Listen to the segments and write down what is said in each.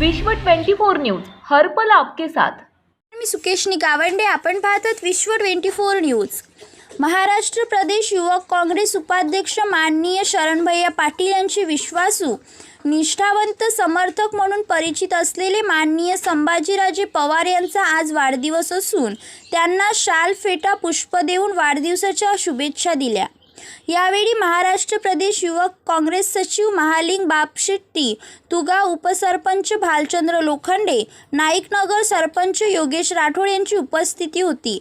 विश्व 24 न्यूज हर पल आपके साथ. मी सुकेशनी गावंडे आपण पाहतात Vishwa twenty four news. Maharashtra प्रदेश युवक काँग्रेस उपाध्यक्ष माननीय शरणभैया पाटील यांचे विश्वासू निष्ठावंत समर्थक म्हणून परिचित असलेले माननीय संभाजीराजे पवार यांचा आज वाढदिवस असून त्यांना शाल फेटा पुष्प देऊन वाढदिवसाच्या शुभेच्छा दिल्या. यावेळी महाराष्ट्र प्रदेश युवक काँग्रेस सचिव महालिंग बापशेट्टी तुगा उपसरपंच भालचंद्र लोखंडे नाईकनगर सरपंच योगेश राठोड यांची उपस्थिती होती.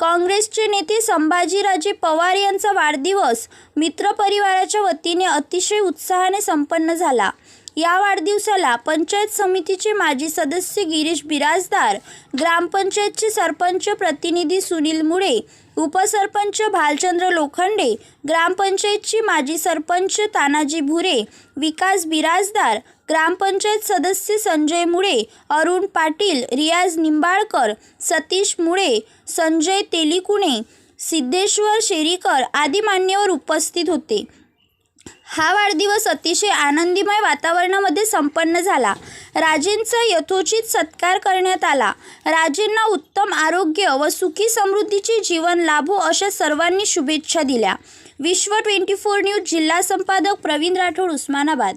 काँग्रेसचे नेते संभाजीराजे पवार यांचा वाढदिवस मित्रपरिवाराच्या वतीने अतिशय उत्साहाने संपन्न झाला. या वाढदिवसाला पंचायत समितीचे माजी सदस्य गिरीश बिराजदार ग्रामपंचायतचे सरपंच प्रतिनिधी सुनील मुळे उपसरपंच भालचंद्र लोखंडे ग्रामपंचायतची माजी सरपंच तानाजी भुरे विकास बिराजदार ग्रामपंचायत सदस्य संजय मुळे अरुण पाटील रियाज निंबाळकर सतीश मुळे संजय तेलिकुणे सिद्धेश्वर शेरीकर आदी मान्यवर उपस्थित होते. हा वाढदिवस अतिशय आनंदीमय वातावरणामध्ये संपन्न झाला राजेंचा यथोचित सत्कार करण्यात आला राजेंना उत्तम आरोग्य व सुखी समृद्धीचे जीवन लाभो अशा सर्वांनी शुभेच्छा दिल्या विश्व ट्वेंटी फोर न्यूज जिल्हा संपादक प्रवीण राठोड उस्मानाबाद